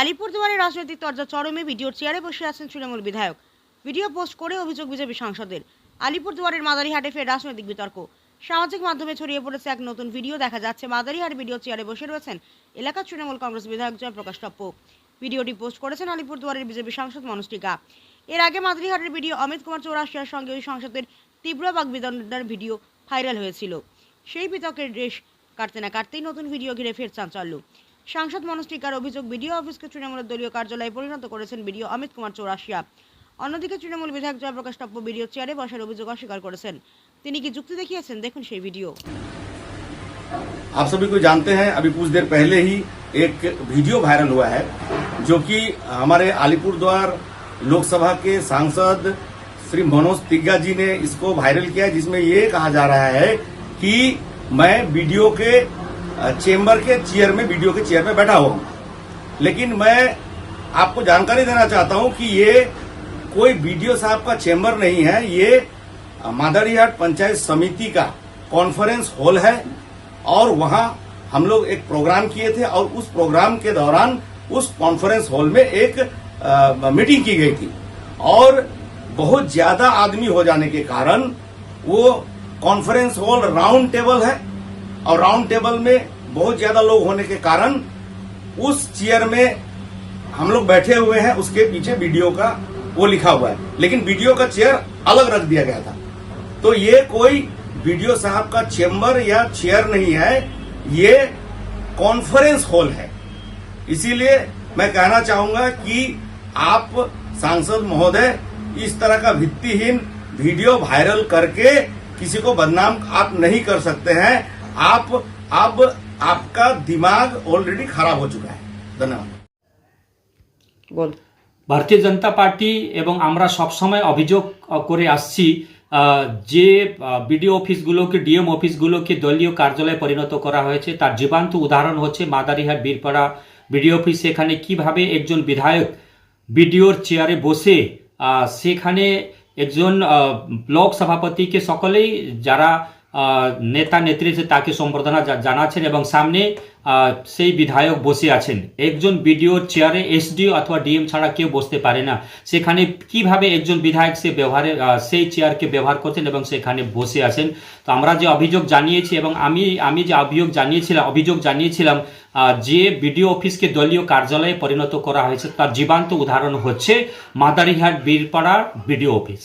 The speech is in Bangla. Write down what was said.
আলিপুরদুয়ারে রাজনৈতিক তর্জা চরমে ভিডিওর চেয়ারে বসে আছেন তৃণমূল বিধায়ক। ভিডিও পোস্ট করে অভিযোগ বিজেপি সাংসদের। আলিপুরদুয়ারের মাদারিহাটে ফের রাজনৈতিক বিতর্ক। সামাজিক মাধ্যমে ছড়িয়ে পড়েছে এক নতুন ভিডিও। দেখা যাচ্ছে মাদারিহাট ভিডিও চেয়ারে বসে রয়েছেন এলাকার তৃণমূল কংগ্রেস বিধায়ক জয়প্রকাশ টপ্প। ভিডিওটি পোস্ট করেছেন আলিপুরদুয়ারের বিজেপি সাংসদ মনোজ টিকা। এর আগে মাদারিহাটের ভিডিও অমিত কুমার চৌরাশিয়ার সঙ্গে ওই সংসদের তীব্র বাগবিদণ্ডার ভিডিও ভাইরাল হয়েছিল। সেই বিতর্কের রেশ কাটতে না কাটতেই নতুন ভিডিও ঘিরে ফের চাঞ্চল্য। সাংসদ মনোজ টিকার অভিযোগ বিডিও অফিসকে তৃণমূলের দলীয় কার্যালয়ে পরিণত করেছেন বিডিও অমিত কুমার চৌরাশিয়া অন্যদিকে তৃণমূল বিধায়ক জয়প্রকাশ টপ্প বিডিও চেয়ারে বসার অভিযোগ অস্বীকার করেছেন তিনি কি যুক্তি দেখিয়েছেন দেখুন সেই ভিডিও आप सभी को जानते हैं अभी कुछ देर पहले ही एक वीडियो वायरल हुआ है जो कि हमारे अलीपुरद्वार लोकसभा के सांसद श्री मनोज तिग्गा जी ने इसको वायरल किया है, जिसमें ये कहा जा रहा है कि मैं वीडियो के चेंबर के चेयर में वीडियो के चेयर में बैठा हुआ हूँ। लेकिन मैं आपको जानकारी देना चाहता हूँ कि ये कोई वीडियो साहब का चेंबर नहीं है ये मादरीहाट पंचायत समिति का कॉन्फ्रेंस हॉल है और वहाँ हम लोग एक प्रोग्राम किए थे और उस प्रोग्राम के दौरान उस कॉन्फ्रेंस हॉल में एक अ, मीटिंग की गई थी। और बहुत ज़्यादा आदमी हो जाने के कारण वो कॉन्फ्रेंस हॉल राउंड टेबल है और राउंड टेबल में बहुत ज़्यादा लोग होने के कारण उस चेयर में हम लोग बैठे हुए हैं, उसके पीछे वीडियो का वो लिखा हुआ है। लेकिन वीडियो का चेयर अलग रख दिया गया था। तो ये कोई वीडियो साहब का चेम्बर या चेयर नहीं है, ये कॉन्फ्रेंस हॉल है। इसीलिए मैं कहना चाहूँगा कि आप सांसद महोदय, इस तरह का भित्तिहीन वीडियो वायरल करके किसी को बदनाम आप नहीं कर सकते हैं। आप अब आपका दिमाग ऑलरेडी खराब हो चुका है धन्यवाद বল ভারতীয় জনতা পার্টি এবং আমরা সবসময় অভিযোগ আহ, করে আসছি আহ, যে বিডিও অফিসগুলোকে ডিএম অফিসগুলোকে দলীয় কার্যালয়ে পরিণত করা হয়েছে তার জীবান্ত উদাহরণ হচ্ছে মাদারিহাট বীরপাড়া বিডিও অফিস সেখানে কিভাবে একজন বিধায়ক বিডিওর চেয়ারে বসে আহ, সেখানে একজন আহ, ব্লক সভাপতিকে সকলেই যারা আহ, নেতা নেত্রী তাকে সম্বর্ধনা জানাচ্ছেন এবং সামনে সেই বিধায়ক বসে আছেন। একজন বিডিওর চেয়ারে এসডিও অথবা ডিএম ছাড়া কেউ বসতে পারে না। সেখানে কীভাবে একজন বিধায়ক সে ব্যবহারে সেই চেয়ারকে ব্যবহার করছেন এবং সেখানে বসে আছেন? তো আমরা যে অভিযোগ জানিয়েছি এবং আমি আমি যে অভিযোগ জানিয়েছিলাম অভিযোগ জানিয়েছিলাম যে বিডিও অফিসকে দলীয় কার্যালয়ে পরিণত করা হয়েছে, তার জীবান্ত উদাহরণ হচ্ছে মাদারিহাট, বীরপাড়া বিডিও অফিস।